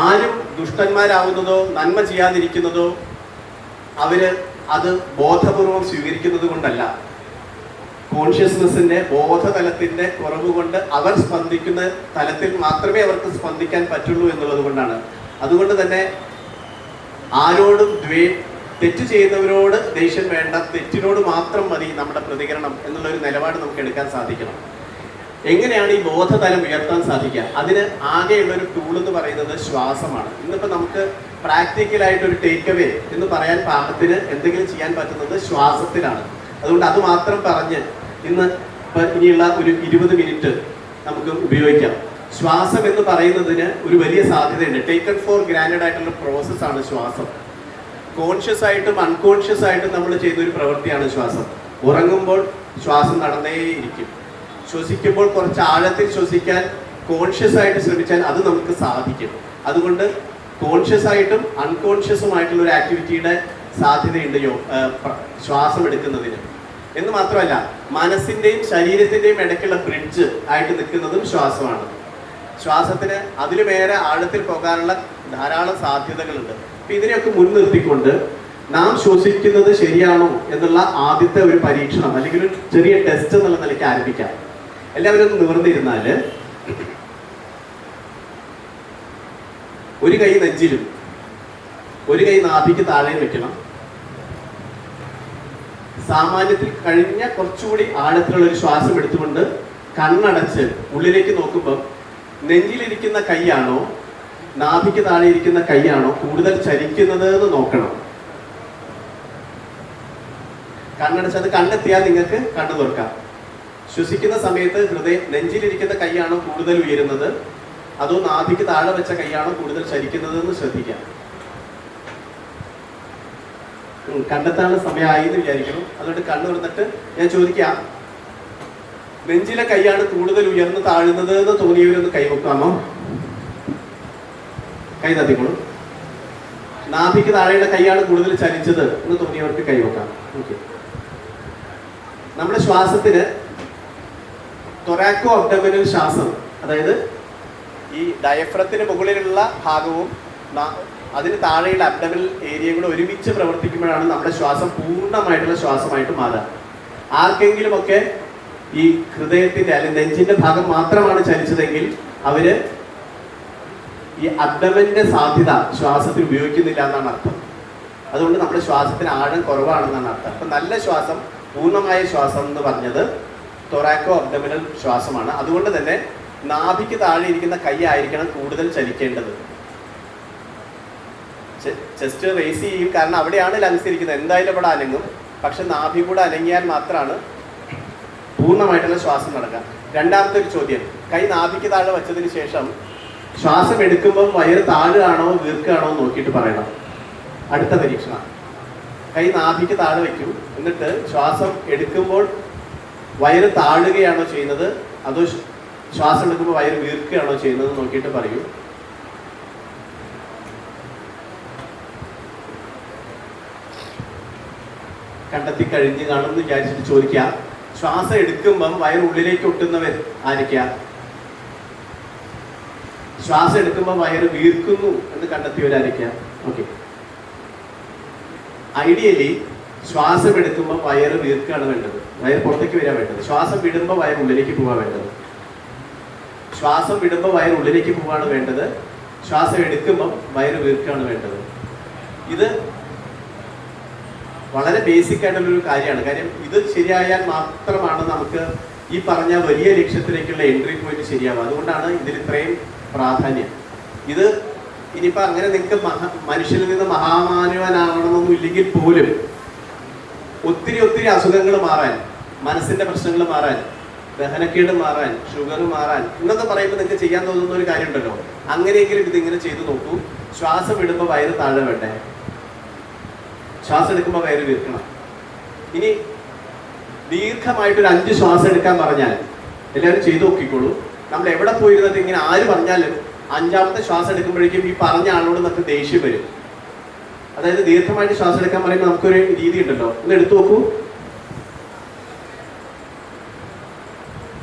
ആരും ദുഷ്ടന്മാരാവുന്നതോ നന്മ ചെയ്യാതിരിക്കുന്നതോ അവർ അത് ബോധപൂർവം സ്വീകരിക്കുന്നത് കൊണ്ടല്ല. കോൺഷ്യസ്നെസ്സിന്റെ ബോധതലത്തിന്റെ കുറവ് കൊണ്ട് അവർ സ്പന്ദിക്കുന്ന തലത്തിൽ മാത്രമേ അവർക്ക് സ്പന്ദിക്കാൻ പറ്റുള്ളൂ എന്നുള്ളത് കൊണ്ടാണ്. അതുകൊണ്ട് തന്നെ ആരോടും ദ്വേ തെറ്റ് ചെയ്യുന്നവരോട് ദേഷ്യം വേണ്ട തെറ്റിനോട് മാത്രം മതി നമ്മുടെ പ്രതികരണം എന്നുള്ളൊരു നിലപാട് നമുക്ക് എടുക്കാൻ സാധിക്കണം. എങ്ങനെയാണ് ഈ ബോധതലം ഉയർത്താൻ സാധിക്കുക? അതിന് ആകെയുള്ള ഒരു ടൂൾ എന്ന് പറയുന്നത് ശ്വാസമാണ്. ഇന്നിപ്പോൾ നമുക്ക് പ്രാക്ടിക്കലായിട്ട് ഒരു ടേക്ക് അവേ എന്ന് പറയാൻ പാകത്തിന് എന്തെങ്കിലും ചെയ്യാൻ പറ്റുന്നത് ശ്വാസത്തിലാണ്. അതുകൊണ്ട് അത് മാത്രം പറഞ്ഞ് ഇന്ന് ഇനിയുള്ള ഒരു ഇരുപത് മിനിറ്റ് നമുക്ക് ഉപയോഗിക്കാം. ശ്വാസം എന്ന് പറയുന്നതിന് ഒരു വലിയ സാധ്യതയുണ്ട്. ടേക്കൺ ഫോർ ഗ്രാൻഡഡ് ആയിട്ടുള്ള പ്രോസസ്സാണ് ശ്വാസം. കോൺഷ്യസ് ആയിട്ടും അൺകോൺഷ്യസ് ആയിട്ടും നമ്മൾ ചെയ്യുന്ന ഒരു പ്രവൃത്തിയാണ് ശ്വാസം. ഉറങ്ങുമ്പോൾ ശ്വാസം നടന്നേയിരിക്കും. ശ്വസിക്കുമ്പോൾ കുറച്ച് ആഴത്തിൽ ശ്വസിക്കാൻ കോൺഷ്യസ് ആയിട്ട് ശ്രമിച്ചാൽ അത് നമുക്ക് സാധിക്കും. അതുകൊണ്ട് കോൺഷ്യസ് ആയിട്ടും അൺകോൺഷ്യസുമായിട്ടുള്ള ഒരു ആക്ടിവിറ്റിയുടെ സാധ്യതയുണ്ട് യോ ശ്വാസം എടുക്കുന്നതിന്. എന്ന് മാത്രമല്ല മനസ്സിന്റെയും ശരീരത്തിന്റെയും ഇടയ്ക്കുള്ള ബ്രിഡ്ജ് ആയിട്ട് നിൽക്കുന്നതും ശ്വാസമാണ്. ശ്വാസത്തിന് അതിലുമേറെ ആഴത്തിൽ പോകാനുള്ള ധാരാളം സാധ്യതകളുണ്ട്. അപ്പൊ ഇതിനെയൊക്കെ മുൻനിർത്തിക്കൊണ്ട് നാം ശ്വസിക്കുന്നത് ശരിയാണോ എന്നുള്ള ആദ്യത്തെ ഒരു പരീക്ഷണം അല്ലെങ്കിൽ ഒരു ചെറിയ ടെസ്റ്റ് എന്നുള്ള നിലയ്ക്ക് ആരംഭിക്കാം. എല്ലാവരും ഒന്ന് നിവർന്നിരുന്നാൽ ഒരു കൈ നെഞ്ചിലും ഒരു കൈ നാഭിക്ക് താഴെയും വെക്കണം. സാമാന്യത്തിൽ കഴിഞ്ഞ കുറച്ചുകൂടി ആഴത്തിലുള്ള ഒരു ശ്വാസം എടുത്തുകൊണ്ട് കണ്ണടച്ച് ഉള്ളിലേക്ക് നോക്കുമ്പോൾ നെഞ്ചിലിരിക്കുന്ന കൈയാണോ നാഭിക്ക് താഴെ ഇരിക്കുന്ന കൈയാണോ കൂടുതൽ ചലിക്കുന്നത് എന്ന് നോക്കണം. കണ്ണടച്ച് അത് കണ്ണെത്തിയാൽ നിങ്ങൾക്ക് കണ്ണു തുറക്കാം. ശ്വസിക്കുന്ന സമയത്ത് ഹൃദയം നെഞ്ചിലിരിക്കുന്ന കൈയാണോ കൂടുതൽ ഉയരുന്നത്. അതോ നാഭിക്ക് താഴെ വെച്ച കൈയാണോ കൂടുതൽ ചലിക്കുന്നത് എന്ന് ശ്രദ്ധിക്കാം കണ്ടെത്താനുള്ള സമയമായി എന്ന് വിചാരിക്കണം അതുകൊണ്ട് കണ്ണു തുറന്നിട്ട് ഞാൻ ചോദിക്കാം നെഞ്ചിലെ കൈയാണ് കൂടുതൽ ഉയർന്ന് താഴുന്നത് എന്ന് തോന്നിയവരൊന്ന് കൈവെക്കാമോ? കൈ തത്തിക്കോളൂ നാഭിക്ക് താഴെയുള്ള കൈയാണ് കൂടുതൽ ചലിച്ചത് എന്ന് തോന്നിയവർക്ക് കൈവെക്കാം. ഓക്കെ നമ്മുടെ ശ്വാസത്തിന് തൊറാക്കോ അബ്ഡമിനൽ ശ്വാസം. അതായത് ഈ ഡയഫ്രത്തിന് മുകളിലുള്ള ഭാഗവും അതിന് താഴെയുള്ള അബ്ഡമിനൽ ഏരിയയും കൂടെ ഒരുമിച്ച് പ്രവർത്തിക്കുമ്പോഴാണ് നമ്മുടെ ശ്വാസം പൂർണമായിട്ടുള്ള ശ്വാസമായിട്ട് മാറുക. ആർക്കെങ്കിലുമൊക്കെ ഈ ഹൃദയത്തിന്റെ അല്ലെങ്കിൽ നെഞ്ചിന്റെ ഭാഗം മാത്രമാണ് ചലിച്ചതെങ്കിൽ അവർ ഈ അബ്ഡമന്റെ സാധ്യത ശ്വാസത്തിൽ ഉപയോഗിക്കുന്നില്ല എന്നാണ് അർത്ഥം. അതുകൊണ്ട് നമ്മുടെ ശ്വാസത്തിന് ആഴം കുറവാണെന്നാണ് അർത്ഥം. അപ്പൊ നല്ല ശ്വാസം പൂർണമായ ശ്വാസം എന്ന് പറഞ്ഞത് തൊറാക്കോ അബ്ഡമിനൽ ശ്വാസമാണ്. അതുകൊണ്ട് തന്നെ നാഭിക്ക് താഴെ ഇരിക്കുന്ന കൈ ആയിരിക്കണം കൂടുതൽ ചലിക്കേണ്ടത്. ചെസ്റ്റ് റേസ് ചെയ്യും. കാരണം അവിടെയാണ് ലങ്സ് ഇരിക്കുന്നത്. എന്തായാലും ഇവിടെ അനങ്ങും. പക്ഷെ നാഭി കൂടെ അനങ്ങിയാൽ മാത്രമാണ് പൂർണമായിട്ടുള്ള ശ്വാസം നടക്കുക. രണ്ടാമത്തെ ഒരു ചോദ്യം. കൈ നാഭിക്ക് താഴെ വെച്ചതിന് ശേഷം ശ്വാസം എടുക്കുമ്പോൾ വയറ് താഴുകയാണോ വീർക്കുകയാണോ നോക്കിയിട്ട് പറയണം. അടുത്ത പരീക്ഷണം. കൈ നാഭിക്ക് താഴെ വയ്ക്കും. എന്നിട്ട് ശ്വാസം എടുക്കുമ്പോൾ വയറ് താഴുകയാണോ ചെയ്യുന്നത്? അതോ ശ്വാസം എടുക്കുമ്പോൾ വയറ് വീർക്കുകയാണോ ചെയ്യുന്നത് നോക്കിയിട്ട് പറയൂ. കണ്ടെത്തി കഴിഞ്ഞ് കാണുമെന്ന് വിചാരിച്ചിട്ട് ചോദിക്കുക. ശ്വാസം എടുക്കുമ്പം വയറ് ഉള്ളിലേക്ക് ഒട്ടുന്നവർ ആരൊക്കെയാ ശ്വാസം എടുക്കുമ്പോൾ വയറ് വീർക്കുന്നു എന്ന് കണ്ടെത്തിയവരായിരിക്കാം ഓക്കെ ഐഡിയലി ശ്വാസം എടുക്കുമ്പോൾ വയറ് വീർക്കുകയാണ് വേണ്ടത്. വയർ പുറത്തേക്ക് വരാൻ വേണ്ടത്. ശ്വാസം വിടുമ്പോൾ വയർ ഉള്ളിലേക്ക് പോകാൻ വേണ്ടത്. ശ്വാസം വിടുമ്പോൾ വയർ ഉള്ളിലേക്ക് പോവാണ് വേണ്ടത്. ശ്വാസം എടുക്കുമ്പോൾ വയറ് വീർക്കുകയാണ് വേണ്ടത്. ഇത് വളരെ ബേസിക് ആയിട്ടുള്ള ഒരു കാര്യമാണ്. കാര്യം ഇത് ശരിയായാൽ മാത്രമാണ് നമുക്ക് ഈ പറഞ്ഞ വലിയ ലക്ഷ്യത്തിലേക്കുള്ള എൻട്രി പോയിന്റ് ശരിയാവുക. അതുകൊണ്ടാണ് ഇതിൽ ഇത്രയും പ്രാധാന്യം. ഇത് ഇനിയിപ്പോൾ അങ്ങനെ നിങ്ങൾക്ക് മഹാ മനുഷ്യനിൽ നിന്ന് മഹാമാനവനാവണമെന്നൊന്നും ഇല്ലെങ്കിൽ പോലും ഒത്തിരി ഒത്തിരി അസുഖങ്ങൾ മാറാൻ മനസ്സിന്റെ പ്രശ്നങ്ങൾ മാറാൻ ദഹനക്കേട് മാറാൻ ഷുഗർ മാറാൻ എന്നൊക്കെ പറയുമ്പോൾ നിങ്ങൾക്ക് ചെയ്യാൻ തോന്നുന്ന ഒരു കാര്യം ഉണ്ടല്ലോ അങ്ങനെയെങ്കിലും ഇത് ഇങ്ങനെ ചെയ്തു നോക്കൂ. ശ്വാസം വിടുമ്പോൾ വയറ് താഴെ വേണ്ടേ? ശ്വാസം എടുക്കുമ്പോൾ വയറ് വീർക്കണം. ഇനി ദീർഘമായിട്ട് ഒരു അഞ്ച് ശ്വാസം എടുക്കാൻ പറഞ്ഞാൽ എല്ലാവരും ചെയ്തു നോക്കിക്കോളൂ. നമ്മൾ എവിടെ പോയിരുന്നത്? ഇങ്ങനെ ആര് പറഞ്ഞാലും അഞ്ചാമത്തെ ശ്വാസം എടുക്കുമ്പോഴേക്കും ഈ പറഞ്ഞ ആളോട് നമുക്ക് ദേഷ്യം വരും. അതായത് ദീർഘമായിട്ട് ശ്വാസം എടുക്കാൻ പറയുമ്പോൾ നമുക്കൊരു രീതി ഉണ്ടല്ലോ ഒന്ന് എടുത്തു നോക്കൂ.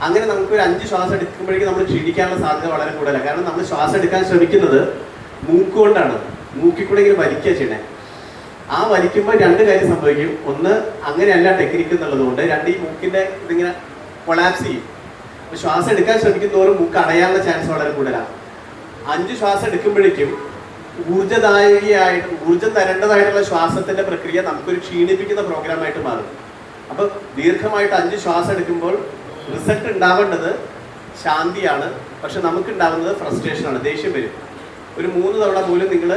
അങ്ങനെ നമുക്ക് ഒരു അഞ്ച് ശ്വാസം എടുക്കുമ്പോഴേക്കും നമ്മൾ ക്ഷീണിക്കാനുള്ള സാധ്യത വളരെ കൂടുതലാണ്. കാരണം നമ്മൾ ശ്വാസം എടുക്കാൻ ശ്രമിക്കുന്നത് മൂക്കുകൊണ്ടാണ്. മൂക്കിൽ കൂടെ ഇങ്ങനെ വലിക്കുക ചെയ്യണേ. ആ വലിക്കുമ്പോൾ രണ്ട് കാര്യം സംഭവിക്കും. ഒന്ന് അങ്ങനെയല്ല ടെക്നിക്ക് എന്നുള്ളത് കൊണ്ട് രണ്ട് ഈ മൂക്കിന്റെ ഇതിങ്ങനെ കൊളാപ്സ് ചെയ്യും. അപ്പൊ ശ്വാസം എടുക്കാൻ ശ്രമിക്കുന്നതോറും മൂക്ക് അടയാനുള്ള ചാൻസ് വളരെ കൂടുതലാണ്. അഞ്ച് ശ്വാസം എടുക്കുമ്പോഴേക്കും ഊർജദായകയായിട്ട് ഊർജം തരേണ്ടതായിട്ടുള്ള ശ്വാസത്തിന്റെ പ്രക്രിയ നമുക്കൊരു ക്ഷീണിപ്പിക്കുന്ന പ്രോഗ്രാമായിട്ട് മാറും. അപ്പൊ ദീർഘമായിട്ട് അഞ്ച് ശ്വാസം എടുക്കുമ്പോൾ റിസൾട്ട് ഉണ്ടാവേണ്ടത് ശാന്തിയാണ്. പക്ഷെ നമുക്ക് ഉണ്ടാവുന്നത് ഫ്രസ്ട്രേഷൻ ആണ് ദേഷ്യം വരും. ഒരു മൂന്ന് തവണ പോലും നിങ്ങൾ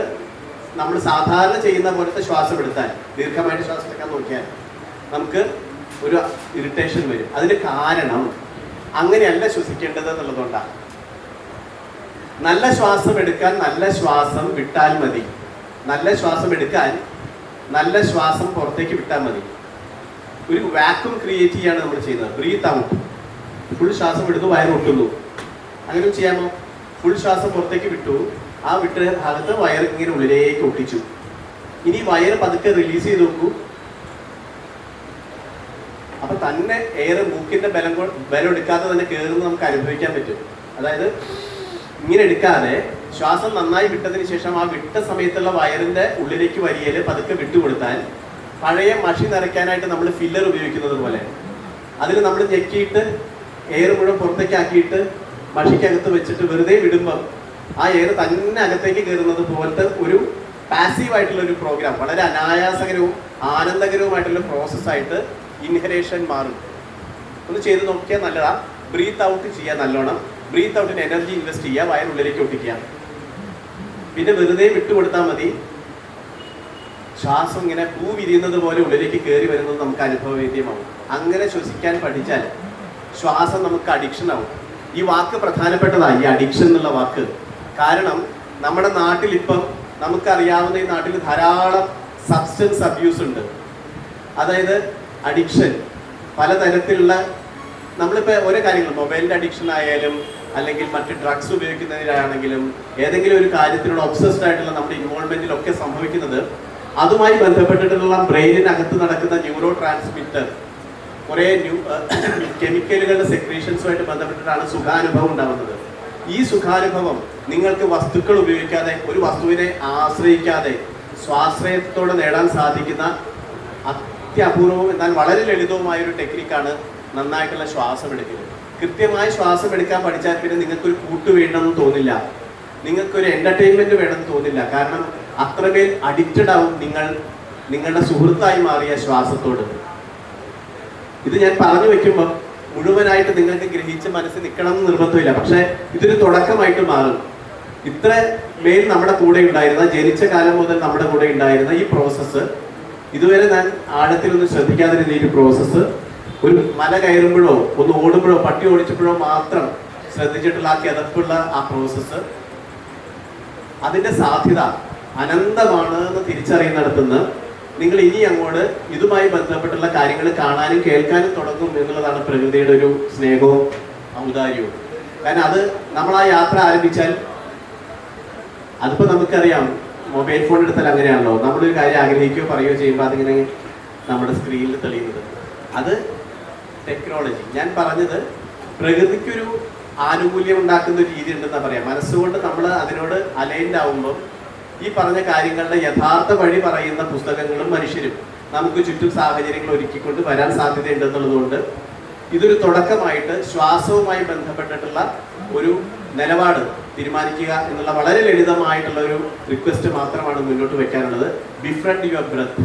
നമ്മൾ സാധാരണ ചെയ്യുന്ന പോലത്തെ ശ്വാസം എടുത്താൽ ദീർഘമായിട്ട് ശ്വാസം എടുക്കാൻ നോക്കിയാൽ നമുക്ക് ഒരു ഇറിറ്റേഷൻ വരും. അതിന് കാരണം അങ്ങനെയല്ല ശ്വസിക്കേണ്ടത് എന്നുള്ളതുകൊണ്ടാണ്. നല്ല ശ്വാസം എടുക്കാൻ നല്ല ശ്വാസം വിട്ടാൽ മതി. നല്ല ശ്വാസം എടുക്കാൻ നല്ല ശ്വാസം പുറത്തേക്ക് വിട്ടാൽ മതി. ഒരു വാക്വം ക്രിയേറ്റ് ചെയ്യാണ് നമ്മൾ ചെയ്യുന്നത്. ബ്രീത്ത് ഔട്ട് ഫുൾ ശ്വാസം എടുത്തു വയർ ഒട്ടുന്നു അങ്ങനെ ചെയ്യാമോ? ഫുൾ ശ്വാസം പുറത്തേക്ക് വിട്ടു. ആ വിട്ട ഭാഗത്ത് വയർ ഇങ്ങനെ ഉള്ളിലേക്ക് ഒട്ടിച്ചു. ഇനി വയർ പതുക്കെ റിലീസ് ചെയ്ത് നോക്കൂ. അപ്പൊ തന്നെ എയർ മൂക്കിന്റെ ബലം ബലം എടുക്കാതെ തന്നെ കയറുന്നത് നമുക്ക് അനുഭവിക്കാൻ പറ്റും. അതായത് ഇങ്ങനെ എടുക്കാതെ ശ്വാസം നന്നായി വിട്ടതിന് ശേഷം ആ വിട്ട സമയത്തുള്ള വയറിന്റെ ഉള്ളിലേക്ക് വരിയൽ പതുക്കെ വിട്ടുകൊടുത്താൽ പഴയ മഷി നിറയ്ക്കാനായിട്ട് നമ്മൾ ഫില്ലർ ഉപയോഗിക്കുന്നത് പോലെ. അതിൽ നമ്മൾ ഞെക്കിയിട്ട് എയർ മുഴുവൻ പുറത്തേക്ക് ആക്കിയിട്ട് മഷിക്കകത്ത് വെച്ചിട്ട് വെറുതെ വിടുമ്പം ആ എയർ തന്നെ അകത്തേക്ക് കയറുന്നത് പോലത്തെ ഒരു പാസീവായിട്ടുള്ള ഒരു പ്രോഗ്രാം വളരെ അനായാസകരവും ആനന്ദകരവുമായിട്ടുള്ള പ്രോസസ്സായിട്ട് ഇൻഹലേഷൻ മാറും. ഒന്ന് ചെയ്ത് നോക്കിയാൽ നല്ലതാ. ബ്രീത്ത് ഔട്ട് ചെയ്യാൻ നല്ലോണം. ബ്രീത്ത് ഔട്ടിന് എനർജി ഇൻവെസ്റ്റ് ചെയ്യുക വയറുള്ളിലേക്ക് ഒട്ടിക്കുക. പിന്നെ വെറുതെ വിട്ടുകൊടുത്താൽ മതി. ശ്വാസം ഇങ്ങനെ പൂ വിരിയുന്നത് പോലെ ഉള്ളിലേക്ക് കയറി വരുന്നത് നമുക്ക് അനുഭവവേദ്യമാവും. അങ്ങനെ ശ്വസിക്കാൻ പഠിച്ചാൽ ശ്വാസം നമുക്ക് അഡിക്ഷൻ ആവും. ഈ വാക്ക് പ്രധാനപ്പെട്ടതാണ് ഈ അഡിക്ഷൻ എന്നുള്ള വാക്ക്. കാരണം നമ്മുടെ നാട്ടിൽ ഇപ്പം നമുക്കറിയാവുന്ന ഈ നാട്ടിൽ ധാരാളം സബ്സ്റ്റൻസ് അബ്യൂസ് ഉണ്ട്. അതായത് അഡിക്ഷൻ പലതരത്തിലുള്ള നമ്മളിപ്പോൾ ഓരോ കാര്യങ്ങൾ മൊബൈലിന്റെ അഡിക്ഷൻ ആയാലും അല്ലെങ്കിൽ മറ്റ് ഡ്രഗ്സ് ഉപയോഗിക്കുന്നതിലാണെങ്കിലും ഏതെങ്കിലും ഒരു കാര്യത്തിലുള്ള ഒബ്സസ്ഡ് ആയിട്ടുള്ള നമ്മുടെ ഇൻവോൾവ്മെന്റിലൊക്കെ സംഭവിക്കുന്നത് അതുമായി ബന്ധപ്പെട്ടിട്ടുള്ള ബ്രെയിനിനകത്ത് നടക്കുന്ന ന്യൂറോ ട്രാൻസ്മിറ്റർ കുറേ ന്യൂ കെമിക്കലുകളുടെ സെക്രീഷൻസുമായിട്ട് ബന്ധപ്പെട്ടിട്ടാണ് സുഖാനുഭവം ഉണ്ടാകുന്നത് ഈ സുഖാനുഭവം നിങ്ങൾക്ക് വസ്തുക്കൾ ഉപയോഗിക്കാതെ ഒരു വസ്തുവിനെ ആശ്രയിക്കാതെ സ്വാശ്രയത്തോടെ നേടാൻ സാധിക്കുന്ന അത്യപൂർവവും എന്നാൽ വളരെ ലളിതവുമായ ഒരു ടെക്നിക്കാണ് നന്നായിട്ടുള്ള ശ്വാസം എടുക്കൽ കൃത്യമായി ശ്വാസം എടുക്കാൻ പഠിച്ചാൽ പിന്നെ നിങ്ങൾക്കൊരു കൂട്ട് വേണമെന്ന് തോന്നില്ല. നിങ്ങൾക്കൊരു എന്റർടൈൻമെന്റ് വേണമെന്ന് തോന്നില്ല. കാരണം അത്രമേൽ അഡിക്റ്റഡ് ആവും നിങ്ങൾ നിങ്ങളുടെ സുഹൃത്തായി മാറിയ ശ്വാസത്തോട്. ഇത് ഞാൻ പറഞ്ഞു വെക്കുമ്പോൾ മുഴുവനായിട്ട് നിങ്ങൾക്ക് ഗ്രഹിച്ച് മനസ്സിൽ നിൽക്കണം എന്ന് നിർബന്ധമില്ല. പക്ഷെ ഇതൊരു തുടക്കമായിട്ട് മാറും. ഇത്ര മേൽ നമ്മുടെ കൂടെ ഉണ്ടായിരുന്ന ജനിച്ച കാലം മുതൽ നമ്മുടെ കൂടെ ഉണ്ടായിരുന്ന ഈ പ്രോസസ്സ് ഇതുവരെ ഞാൻ ആഴത്തിലൊന്നും ശ്രദ്ധിക്കാതിരുന്ന ഈ പ്രോസസ്സ് ഒരു മല കയറുമ്പോഴോ ഒന്ന് ഓടുമ്പോഴോ പട്ടി ഓടിച്ചപ്പോഴോ മാത്രം ശ്രദ്ധിച്ചിട്ടുള്ള ആ കിതപ്പുള്ള ആ പ്രോസസ്സ് അതിന്റെ സാധ്യത അനന്തമാണ് എന്ന് തിരിച്ചറിയുന്നിടത്തുനിന്ന് നിങ്ങൾ ഇനി അങ്ങോട്ട് ഇതുമായി ബന്ധപ്പെട്ടുള്ള കാര്യങ്ങൾ കാണാനും കേൾക്കാനും തുടങ്ങും എന്നുള്ളതാണ് പ്രകൃതിയുടെ ഒരു സ്നേഹവും ഔദാര്യവും. കാരണം അത് നമ്മൾ ആ യാത്ര ആരംഭിച്ചാൽ അതിപ്പോ നമുക്കറിയാം മൊബൈൽ ഫോൺ എടുത്താൽ അങ്ങനെയാണല്ലോ. നമ്മളൊരു കാര്യം ആഗ്രഹിക്കുകയോ പറയുകയോ ചെയ്യുമ്പോൾ അതിങ്ങനെ നമ്മുടെ സ്ക്രീനിൽ തെളിയുന്നത്. അത് ടെക്നോളജി ഞാൻ പറഞ്ഞത് പ്രകൃതിക്കൊരു ആനുകൂല്യം ഉണ്ടാക്കുന്ന ഒരു രീതി ഉണ്ടെന്നാണ് പറയാം. മനസ്സുകൊണ്ട് നമ്മൾ അതിനോട് അലൈൻഡ് ആവുമ്പോൾ ഈ പറഞ്ഞ കാര്യങ്ങളുടെ യഥാർത്ഥ വഴി പറയുന്ന പുസ്തകങ്ങളും മനുഷ്യരും നമുക്ക് ചുറ്റും സാഹചര്യങ്ങൾ ഒരുക്കിക്കൊണ്ട് വരാൻ സാധ്യതയുണ്ടെന്നുള്ളതുകൊണ്ട് ഇതൊരു തുടക്കമായിട്ട് ശ്വാസവുമായി ബന്ധപ്പെട്ടിട്ടുള്ള ഒരു നിലപാട് തീരുമാനിക്കുക എന്നുള്ള വളരെ ലളിതമായിട്ടുള്ള ഒരു റിക്വസ്റ്റ് മാത്രമാണ് മുന്നോട്ട് വെക്കാനുള്ളത്. ബിഫ്രണ്ട് യുവർ ബ്രത്ത്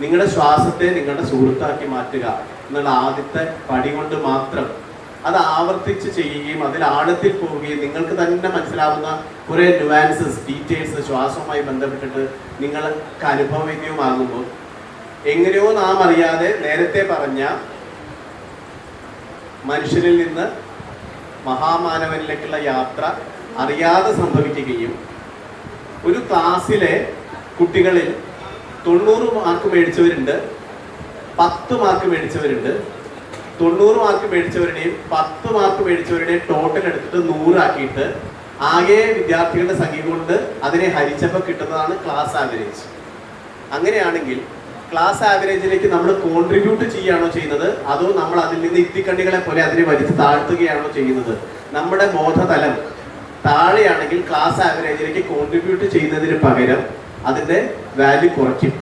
നിങ്ങളുടെ ശ്വാസത്തെ നിങ്ങളുടെ സുഹൃത്താക്കി മാറ്റുക എന്നുള്ള ആദ്യത്തെ പടി കൊണ്ട് മാത്രം അത് ആവർത്തിച്ച് ചെയ്യുകയും അതിൽ ആഴത്തിൽ പോവുകയും നിങ്ങൾക്ക് തന്നെ മനസ്സിലാവുന്ന കുറെ നുവാൻസസ് ഡീറ്റെയിൽസ് ശ്വാസവുമായി ബന്ധപ്പെട്ടിട്ട് നിങ്ങൾക്ക് അനുഭവവേദ്യവുമാകുമ്പോൾ എങ്ങനെയോ നാം അറിയാതെ നേരത്തെ പറഞ്ഞ മനുഷ്യരിൽ നിന്ന് മഹാമാനവനിലേക്കുള്ള യാത്ര അറിയാതെ സംഭവിക്കുകയും ഒരു ക്ലാസ്സിലെ കുട്ടികളിൽ തൊണ്ണൂറ് മാർക്ക് മേടിച്ചവരുണ്ട്. പത്ത് മാർക്ക് മേടിച്ചവരുണ്ട്. തൊണ്ണൂറ് മാർക്ക് മേടിച്ചവരുടെയും പത്ത് മാർക്ക് മേടിച്ചവരുടെയും ടോട്ടൽ എടുത്തിട്ട് നൂറാക്കിയിട്ട് ആകെ വിദ്യാർത്ഥികളുടെ സംഖ്യ കൊണ്ട് അതിനെ ഹരിച്ചപ്പോൾ കിട്ടുന്നതാണ് ക്ലാസ് ആവറേജ് അങ്ങനെയാണെങ്കിൽ ക്ലാസ് ആവറേജിലേക്ക് നമ്മൾ കോൺട്രിബ്യൂട്ട് ചെയ്യുകയാണോ ചെയ്യുന്നത്? അതോ നമ്മൾ അതിൽ നിന്ന് ഇത്തിക്കണ്ണികളെ പോലെ അതിനെ വലിച്ചു താഴ്ത്തുകയാണോ ചെയ്യുന്നത്? നമ്മുടെ ബോധതലം താഴെയാണെങ്കിൽ ക്ലാസ് ആവറേജിലേക്ക് കോൺട്രിബ്യൂട്ട് ചെയ്യുന്നതിന് പകരം അതിന്റെ വാല്യൂ കുറയ്ക്കും.